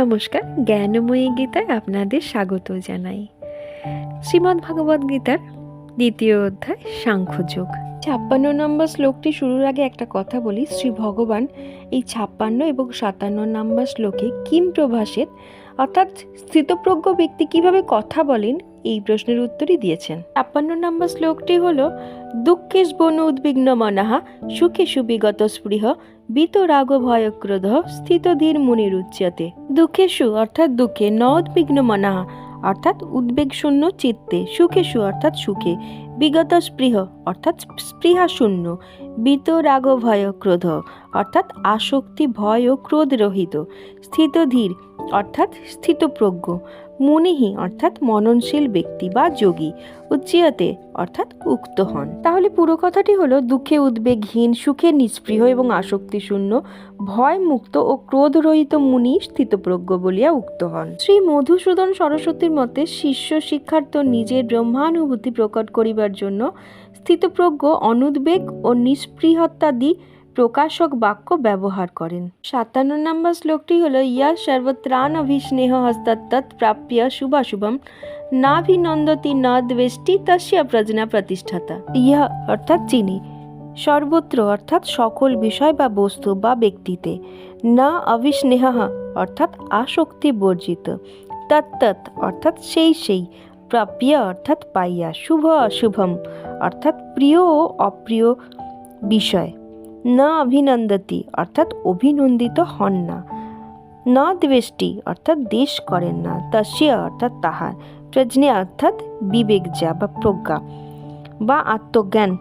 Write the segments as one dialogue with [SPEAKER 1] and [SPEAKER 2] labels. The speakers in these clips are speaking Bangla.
[SPEAKER 1] নমস্কার, জ্ঞানময়ী গীতায় আপনাদের স্বাগত জানাই। শ্রীমদ্ ভগবদ গীতার দ্বিতীয় অধ্যায় সাংখ্যযোগ ছাপ্পান্ন নম্বর শ্লোকটি শুরুর আগে একটা কথা বলি। শ্রী ভগবান এই ছাপ্পান্ন এবং সাতান্ন নম্বর শ্লোকে কিম প্রভাসের অর্থাৎ স্থিতপ্রজ্ঞ ব্যক্তি কীভাবে কথা বলেন, এই প্রশ্নের উত্তরই দিয়েছেন। ছাপ্পান্ন নম্বর শ্লোকটি হল দুঃখেশ বন উদ্বিগ্ন মনাহা সুখে সুবিগত স্পৃহ বিতরাগ ভয় ক্রোধ স্থিতধীর মুনির উচ্যতে দুঃখেশু অর্থাৎ দুঃখে ন উদ্বিগ্ন মনাহা অর্থাৎ উদ্বেগ শূন্য চিত্তে। সুখেশু অর্থাৎ সুখে। বিগত স্পৃহ অর্থাৎ স্পৃহা শূন্য বিতরাগ ভয় ক্রোধ অর্থাৎ আসক্তি, ভয় ও ক্রোধ রহিত স্থিতধীর অর্থাৎ স্থিতপ্রজ্ঞ। মুনিহি অর্থাৎ মননশীল ব্যক্তি বা যোগী উচ্চিয়তে অর্থাৎ উক্ত হন। তাহলে পুরো কথাটি হলো, দুঃখে উদ্বেগহীন সুখে নিষ্পৃহ এবং আসক্তি শূন্য ভয় মুক্ত ও ক্রোধরহিত মুনি স্থিতপ্রজ্ঞ বলিয়া উক্ত হন। শ্রী মধুসূদন সরস্বতীর মতে, শিষ্য শিক্ষার্থ নিজের ব্রহ্মানুভূতি প্রকট করিবার জন্য স্থিতপ্রজ্ঞ, অনুদ্বেগ ও নিষ্পৃহত্যাদি প্রকাশক বাক্য ব্যবহার করেন। সাতান্ন নম্বর শ্লোকটি হলো, ইয়া সর্বত্রাণ অভিস্নেহ হস্তত্তৎ প্রাপ্য শুভাশুভম, নাভিনন্দতি ন দ্বেষ্টি তস্য প্রজনা প্রতিষ্ঠাতা। ইহা অর্থাৎ যিনি সর্বত্র অর্থাৎ সকল বিষয় বা বস্তু বা ব্যক্তিতে। না অভিস্নেহ অর্থাৎ আসক্তি বর্জিত। তত্তৎ অর্থাৎ সেই সেই। প্রাপ্য অর্থাৎ পাইয়া, শুভ অশুভম অর্থাৎ প্রিয় ও অপ্রিয় বিষয়। না অভিনন্দতি, অর্থাৎ অভিনন্দিত হন না। না দ্বেষ্টি, অর্থাৎ দেশ করেন না। তস্য অর্থাৎ তাহার। প্রজ্ঞা, অর্থাৎ বিবেক যা বা প্রজ্ঞা বা আত্মজ্ঞান।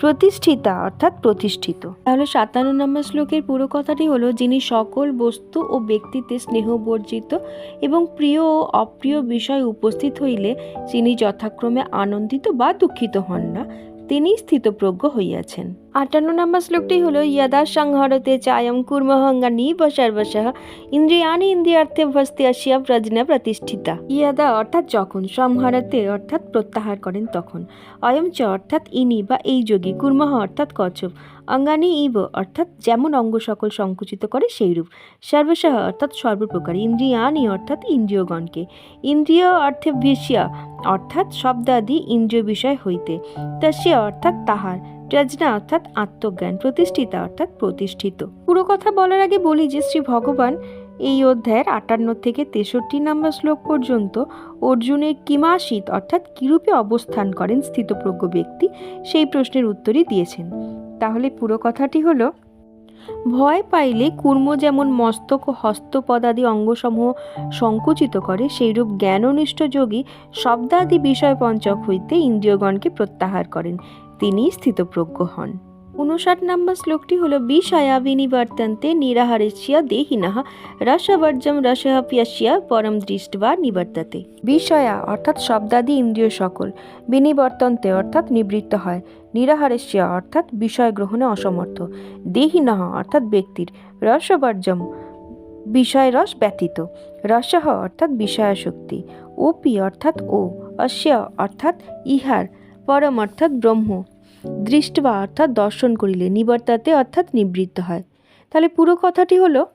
[SPEAKER 1] প্রতিষ্ঠিতা, অর্থাৎ প্রতিষ্ঠিত। তাহলে সাতান্ন নম্বর শ্লোকের পুরো কথাটি হলো, যিনি সকল বস্তু ও ব্যক্তিতে স্নেহ বর্জিত এবং প্রিয় ও অপ্রিয় বিষয় উপস্থিত হইলে, যিনি যথাক্রমে আনন্দিত বা দুঃখিত হন না, তিনি স্থিতপ্রজ্ঞ হইয়াছেন। আটান্ন নম্বর শ্লোকটি হলো, ইয়াদা সংহরতে চায়ম কুর্মহঙ্গা নিব সর্বশঃ ইন্দ্রিয়ানি ইন্দ্রিয়ার্থে ভস্তে আসিয়া প্রজ্ঞা প্রতিষ্ঠিতা। ইয়াদা অর্থাৎ যখন, সংহারাতে অর্থাৎ প্রত্যাহার করেন তখন। অয়ম চ অর্থাৎ ইনি বা এই যোগী, কুর্মহ অর্থাৎ কচ্ছপ। অঙ্গানি ইব অর্থাৎ যেমন অঙ্গ সকল সংকুচিত করে সেইরূপ। সর্বশঃ অর্থাৎ সর্বপ্রকার ইন্দ্রিয়ানি অর্থাৎ ইন্দ্রিয়গণকে। ইন্দ্রিয় অর্থে ভিসিয়া অর্থাৎ শব্দাদি ইন্দ্রিয় বিষয় হইতে। তস্য অর্থাৎ তাহার। প্রজ্ঞা অর্থাৎ আত্মজ্ঞান প্রতিষ্ঠিতা অর্থাৎ প্রতিষ্ঠিত। পুরো কথা বলার আগে বলি যে শ্রী ভগবান এই অধ্যায়ের আটান্ন থেকে তেষট্টি নম্বর শ্লোক পর্যন্ত অর্জুনের কিমাসিত অর্থাৎ কিরূপে অবস্থান করেন স্থিতপ্রজ্ঞ ব্যক্তি? সেই প্রশ্নের উত্তরই দিয়েছেন। তাহলে পুরো কথাটি হলো, ভয় পাইলে কুর্ম যেমন মস্তক ও হস্তপদাদি অঙ্গসমূহ সংকুচিত করে, সেইরূপ জ্ঞাননিষ্ঠ যোগী শব্দাদি বিষয় পঞ্চক হইতে ইন্দ্রিয়গণকে প্রত্যাহার করেন। তিনি স্থিতপ্রজ্ঞ হন। উনষাট নম্বর শ্লোকটি হল, বিষয়া বিনিবর্তন্তে নিরাহারেস্য দেহিনঃ রসবর্জম রসহ প্যস্য পরম দৃষ্টবা নিবর্ততে। বিষয়া অর্থাৎ শব্দাদি ইন্দ্রিয় সকল। বিনিবর্তন্তে অর্থাৎ নিবৃত্ত হয়। নিরাহারেস্য অর্থাৎ বিষয় গ্রহণে অসমর্থ। দেহিনঃ অর্থাৎ ব্যক্তির। রসবর্জম বিষয় রস ব্যতীত। রসহ অর্থাৎ বিষয়াশক্তি ওপি অর্থাৎ ও। অস্য অর্থাৎ ইহার। পরম অর্থাৎ ব্রহ্ম। দৃষ্টবা অর্থাৎ দর্শন করিলে নিবর্তাতে অর্থাৎ নিবৃত্ত হয়। তাহলে পুরো কথাটি হলো,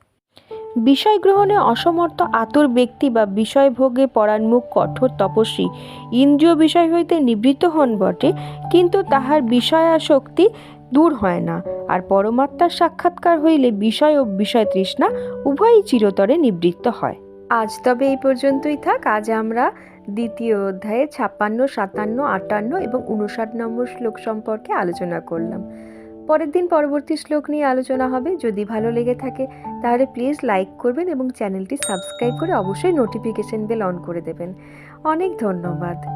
[SPEAKER 1] বিষয় গ্রহণে অসমর্থ আতর ব্যক্তি বা বিষয় ভোগে পরাণমুখ কঠোর তপস্বী ইন্দ্রিয় বিষয় হইতে নিবৃত্ত হন বটে, কিন্তু তাহার বিষয়াশক্তি দূর হয় না। আর পরমাত্মার সাক্ষাৎকার হইলে বিষয় ও বিষয় তৃষ্ণা উভয়ই চিরতরে নিবৃত্ত হয়। আজ তবে এই পর্যন্তই থাক। আজ আমরা দ্বিতীয় অধ্যায়ে ছাপ্পান্ন, সাতান্ন, আটান্ন এবং উনষাট নম্বর শ্লোক সম্পর্কে আলোচনা করলাম। পরের দিন পরবর্তী শ্লোক নিয়ে আলোচনা হবে। যদি ভালো লেগে থাকে, তাহলে প্লিজ লাইক করবেন এবং চ্যানেলটি সাবস্ক্রাইব করে অবশ্যই নোটিফিকেশন বেল অন করে দেবেন। অনেক ধন্যবাদ।